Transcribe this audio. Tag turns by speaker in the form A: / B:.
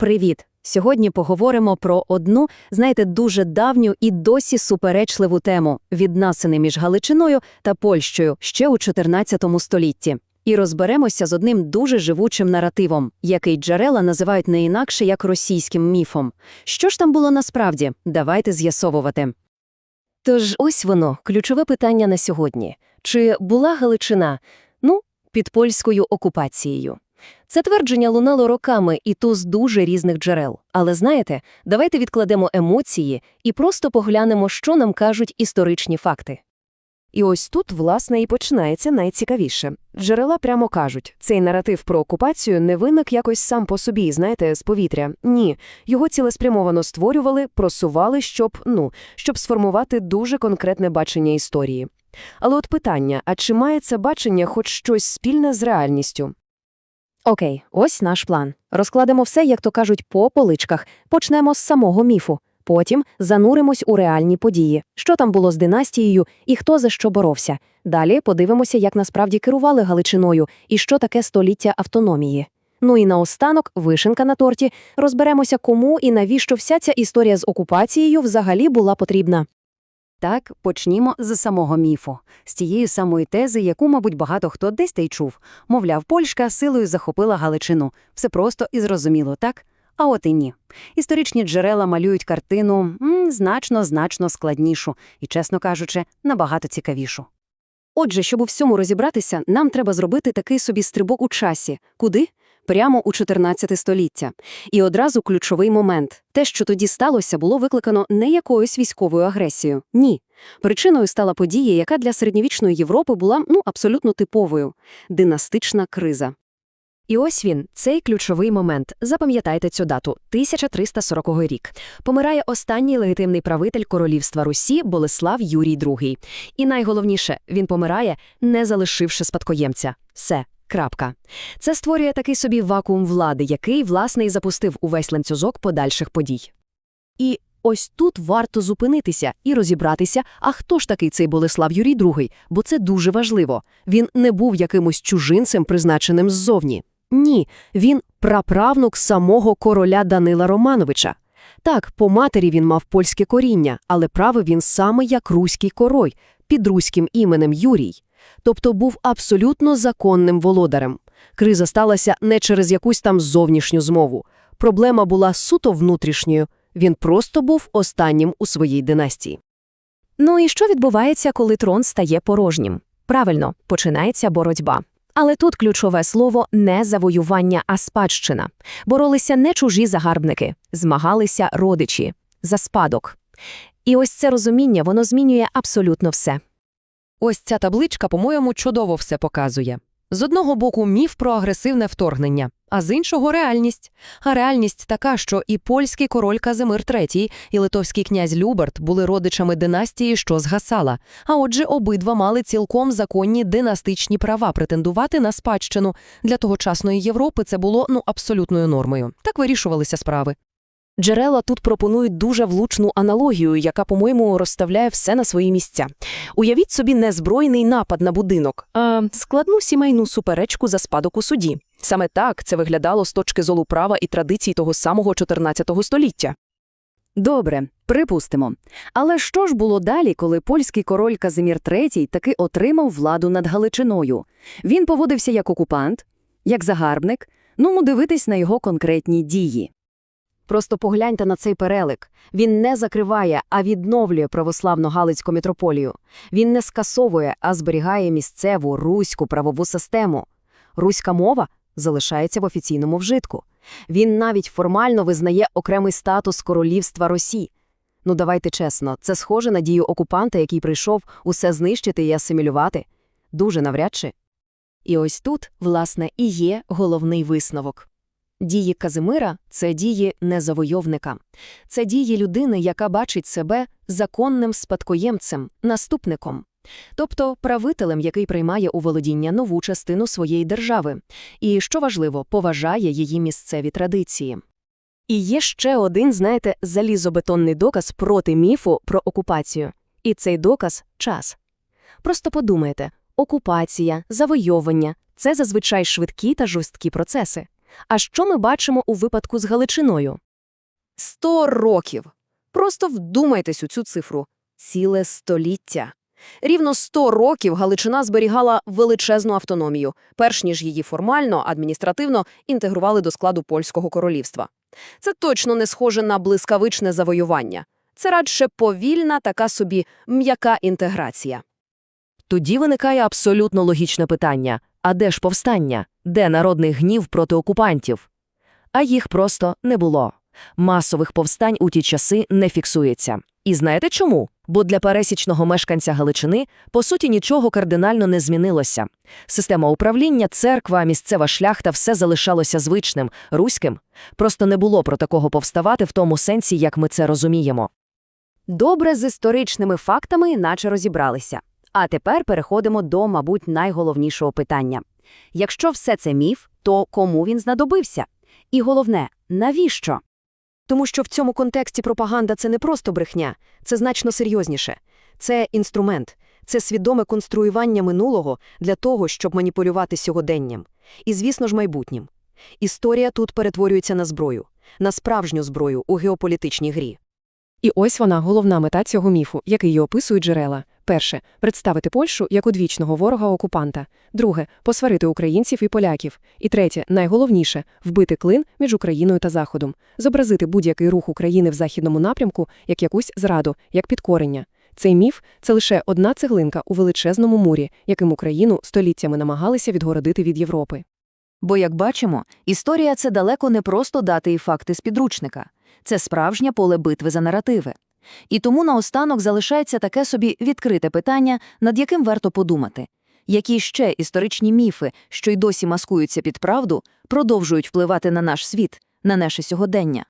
A: Привіт! Сьогодні поговоримо про одну, знаєте, дуже давню і досі суперечливу тему – відносини між Галичиною та Польщею ще у 14 столітті. І розберемося з одним дуже живучим наративом, який джерела називають не інакше як російським міфом. Що ж там було насправді? Давайте з'ясовувати.
B: Тож ось воно, ключове питання на сьогодні. Чи була Галичина, ну, під польською окупацією? Це твердження лунало роками і то з дуже різних джерел. Але знаєте, давайте відкладемо емоції і просто поглянемо, що нам кажуть історичні факти.
C: І ось тут, власне, і починається найцікавіше. Джерела прямо кажуть, цей наратив про окупацію не виник якось сам по собі, знаєте, з повітря. Ні, його цілеспрямовано створювали, просували, щоб, ну, щоб сформувати дуже конкретне бачення історії. Але от питання, а чи має це бачення хоч щось спільне з реальністю?
B: Окей, ось наш план. Розкладемо все, як то кажуть, по поличках. Почнемо з самого міфу. Потім зануримось у реальні події, що там було з династією і хто за що боровся. Далі подивимося, як насправді керували Галичиною і що таке століття автономії. Ну і наостанок, вишенка на торті, розберемося, кому і навіщо вся ця історія з окупацією взагалі була потрібна.
A: Так, почнімо з самого міфу, з тієї самої тези, яку, мабуть, багато хто десь та й чув. Мовляв, Польща силою захопила Галичину. Все просто і зрозуміло, так? А от і ні. Історичні джерела малюють картину значно-значно складнішу і, чесно кажучи, набагато цікавішу. Отже, щоб у всьому розібратися, нам треба зробити такий собі стрибок у часі. Куди? Прямо у 14 століття. І одразу ключовий момент. Те, що тоді сталося, було викликано не якоюсь військовою агресією. Ні. Причиною стала подія, яка для середньовічної Європи була ну, абсолютно типовою – династична криза. І ось він, цей ключовий момент. Запам'ятайте цю дату – 1340 рік. Помирає останній легітимний правитель королівства Русі Болеслав Юрій II. І найголовніше, він помирає, не залишивши спадкоємця. Все. Крапка. Це створює такий собі вакуум влади, який, власне, і запустив увесь ланцюжок подальших подій. І ось тут варто зупинитися і розібратися, а хто ж такий цей Болеслав Юрій II, бо це дуже важливо. Він не був якимось чужинцем, призначеним ззовні. Ні, він праправнук самого короля Данила Романовича. Так, по матері він мав польське коріння, але правив він саме як руський король, під руським іменем Юрій. Тобто був абсолютно законним володарем. Криза сталася не через якусь там зовнішню змову. Проблема була суто внутрішньою. Він просто був останнім у своїй династії.
B: Ну і що відбувається, коли трон стає порожнім? Правильно, починається боротьба. Але тут ключове слово не завоювання, а спадщина. Боролися не чужі загарбники, змагалися родичі за спадок. І ось це розуміння воно змінює абсолютно все.
D: Ось ця табличка, по-моєму, чудово все показує. З одного боку міф про агресивне вторгнення, а з іншого реальність. А реальність така, що і польський король Казимир III, і литовський князь Люберт були родичами династії, що згасала. А отже, обидва мали цілком законні династичні права претендувати на спадщину. Для тогочасної Європи це було ну абсолютною нормою. Так вирішувалися справи.
C: Джерела тут пропонують дуже влучну аналогію, яка, по-моєму, розставляє все на свої місця. Уявіть собі незбройний напад на будинок, а складну сімейну суперечку за спадок у суді. Саме так це виглядало з точки зору права і традицій того самого 14 століття.
A: Добре, припустимо. Але що ж було далі, коли польський король Казимір III таки отримав владу над Галичиною? Він поводився як окупант, як загарбник, ну, дивитись на його конкретні дії. Просто погляньте на цей перелик. Він не закриває, а відновлює православну Галицьку мітрополію. Він не скасовує, а зберігає місцеву руську правову систему. Руська мова залишається в офіційному вжитку. Він навіть формально визнає окремий статус королівства Росії. Ну давайте чесно, це схоже на дію окупанта, який прийшов усе знищити і асимілювати. Дуже навряд чи. І ось тут, власне, і є головний висновок. Дії Казимира – це дії не завойовника. Це дії людини, яка бачить себе законним спадкоємцем, наступником. Тобто правителем, який приймає у володіння нову частину своєї держави. І, що важливо, поважає її місцеві традиції. І є ще один, знаєте, залізобетонний доказ проти міфу про окупацію. І цей доказ – час. Просто подумайте, окупація, завойовування – це зазвичай швидкі та жорсткі процеси.
B: А що ми бачимо у випадку з Галичиною?
C: Сто років. Просто вдумайтесь у цю цифру. Ціле століття. Рівно 100 років Галичина зберігала величезну автономію, перш ніж її формально, адміністративно інтегрували до складу польського королівства. Це точно не схоже на блискавичне завоювання. Це радше повільна така собі м'яка інтеграція.
E: Тоді виникає абсолютно логічне питання: а де ж повстання? Де народний гнів проти окупантів? А їх просто не було. Масових повстань у ті часи не фіксується. І знаєте чому? Бо для пересічного мешканця Галичини, по суті, нічого кардинально не змінилося. Система управління, церква, місцева шляхта – все залишалося звичним, руським. Просто не було про такого повставати в тому сенсі, як ми це розуміємо.
A: Добре з історичними фактами наче розібралися. А тепер переходимо до, мабуть, найголовнішого питання. Якщо все це міф, то кому він знадобився? І головне, навіщо?
C: Тому що в цьому контексті пропаганда – це не просто брехня, це значно серйозніше. Це інструмент, це свідоме конструювання минулого для того, щоб маніпулювати сьогоденням. І, звісно ж, майбутнім. Історія тут перетворюється на зброю, на справжню зброю у геополітичній грі.
F: І ось вона головна мета цього міфу, який її описують джерела. Перше представити Польщу як одвічного ворога-окупанта. Друге посварити українців і поляків. І третє, найголовніше вбити клин між Україною та Заходом, зобразити будь-який рух України в західному напрямку як якусь зраду, як підкорення. Цей міф це лише одна цеглинка у величезному мурі, яким Україну століттями намагалися відгородити від Європи.
A: Бо, як бачимо, історія – це далеко не просто дати і факти з підручника. Це справжнє поле битви за наративи. І тому наостанок залишається таке собі відкрите питання, над яким варто подумати. Які ще історичні міфи, що й досі маскуються під правду, продовжують впливати на наш світ, на наше сьогодення?